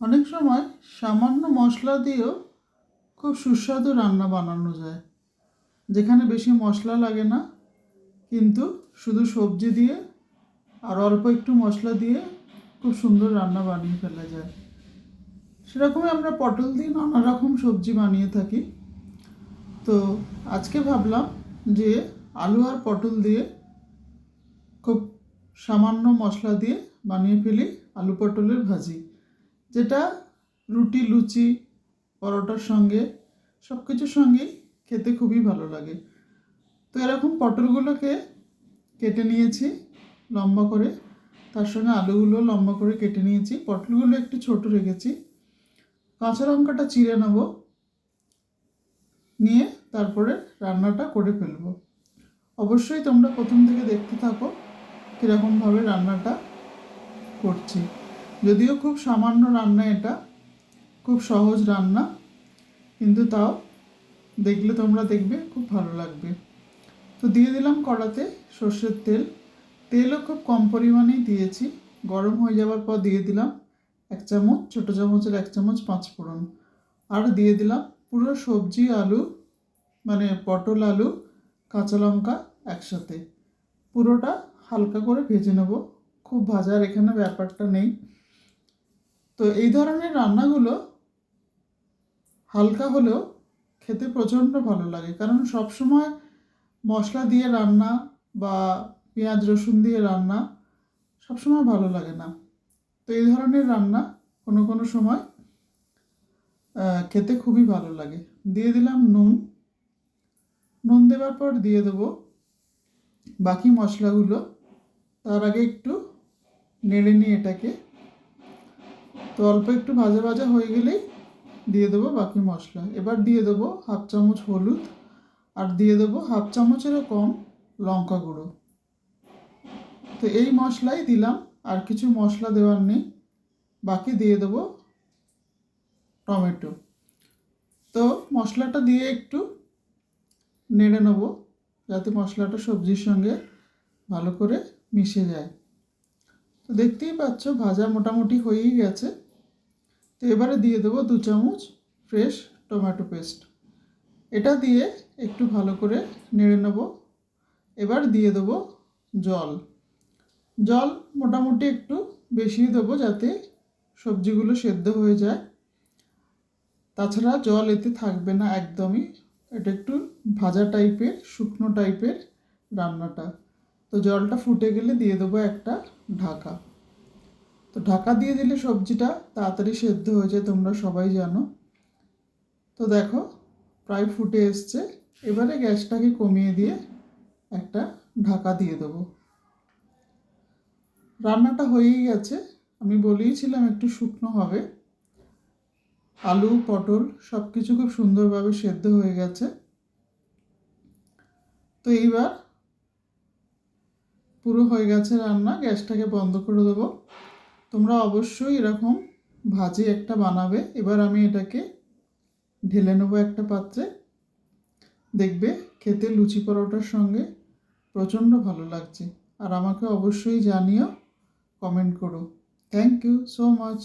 অনেক সময় সামান্য মশলা দিয়েও খুব সুস্বাদু রান্না বানানো যায়। যেখানে বেশি মশলা লাগে না, কিন্তু শুধু সবজি দিয়ে আর অল্প একটু মশলা দিয়ে খুব সুন্দর রান্না বানিয়ে ফেলা যায়। সেরকমই আমরা পটল দিয়ে নানা রকম সবজি বানিয়ে থাকি। তো আজকে ভাবলাম যে আলু আর পটল দিয়ে খুব সামান্য মশলা দিয়ে বানিয়ে ফেলি আলু পটলের ভাজি। যেটা রুটি, লুচি, পরোটার সঙ্গে সব কিছুর সঙ্গেই খেতে খুবই ভালো লাগে। তো এরকম পটলগুলোকে কেটে নিয়েছি লম্বা করে। তার সঙ্গে আলুগুলো লম্বা করে কেটে নিয়েছি। পটলগুলো একটু ছোট রেখেছি। কাঁচা লঙ্কাটা চিড়ে নেব। নিয়ে তারপরে রান্নাটা করে ফেলব। অবশ্যই তোমরা প্রথম থেকে দেখতে থাকো কীরকমভাবে রান্নাটা করছি। যদিও খুব সামান্য রান্না এটা, খুব সহজ রান্না, কিন্তু তাও দেখলে তোমরা দেখবে খুব ভালো লাগবে। তো দিয়ে দিলাম কড়াতে সর্ষের তেল। তেলও খুব কম পরিমাণেই দিয়েছি। গরম হয়ে যাওয়ার পর দিয়ে দিলাম এক চামচ, ছোটো চামচের এক চামচ পাঁচ ফোড়ন। আর দিয়ে দিলাম পুরো সবজি, আলু মানে পটল, আলু, কাঁচা লঙ্কা একসাথে। পুরোটা হালকা করে ভেজে নেব। খুব ভাজার এখানে ব্যাপারটা নেই। তো এই ধরনের রান্নাগুলো হালকা হলেও খেতে প্রচণ্ড ভালো লাগে। কারণ সব সময় মশলা দিয়ে রান্না বা পেঁয়াজ, রসুন দিয়ে রান্না সবসময় ভালো লাগে না। তো এই ধরনের রান্না কোনো কোনো সময় খেতে খুবই ভালো লাগে। দিয়ে দিলাম নুন। নুন দেওয়ার পর দিয়ে দেবো বাকি মশলাগুলো। তার আগে একটু নেড়ে নিয়ে এটাকে তো অল্প একটু ভাজা ভাজা হয়ে গেলেই দিয়ে দেবো বাকি মশলা। এবার দিয়ে দেবো হাফ চামচ হলুদ আর দিয়ে দেবো হাফ চামচেরও কম লঙ্কা গুঁড়ো। তো এই মশলাই দিলাম, আর কিছু মশলা দেওয়ার নেই। বাকি দিয়ে দেবো টমেটো। তো মশলাটা দিয়ে একটু নেড়ে নেব, যাতে মশলাটা সবজির সঙ্গে ভালো করে মিশে যায়। তো দেখতেই পাচ্ছ, ভাজা মোটামুটি হয়েই গেছে। তো এবারে দিয়ে দেবো দু চামচ ফ্রেশ টমেটো পেস্ট এটা দিয়ে একটু ভালো করে নেড়ে নেব। এবার দিয়ে দেবো জল। জল মোটামুটি একটু বেশি দেবো যাতে সবজিগুলো সেদ্ধ হয়ে যায়। তাছাড়া জল এতে থাকবে না একদমই। এটা একটু ভাজা টাইপের, শুকনো টাইপের রান্নাটা। তো জলটা ফুটে গেলে দিয়ে দেবো একটা ঢাকা। তো ঢাকা দিয়ে দিলে সবজিটা তাড়াতাড়ি সেদ্ধ হয়ে যায়, তোমরা সবাই জানো। তো দেখো, প্রায় ফুটে এসছে। এবারে গ্যাসটাকে কমিয়ে দিয়ে একটা ঢাকা দিয়ে দেবো। রান্নাটা হয়েই গেছে। আমি বলেইছিলাম একটু শুকনো হবে। আলু, পটল সব কিছু খুব সুন্দরভাবে সেদ্ধ হয়ে গেছে। তো এইবার পুরো হয়ে গেছে রান্না। গ্যাসটাকে বন্ধ করে দেবো। তোমরা অবশ্যই এরকম ভাজি একটা বানাবে। এবার আমি এটাকে ঢেলে নেব একটা পাত্রে। দেখবে খেতে লুচি পরোটার সঙ্গে প্রচণ্ড ভালো লাগছে। আর আমাকে অবশ্যই জানিও, কমেন্ট করো। Thank you so much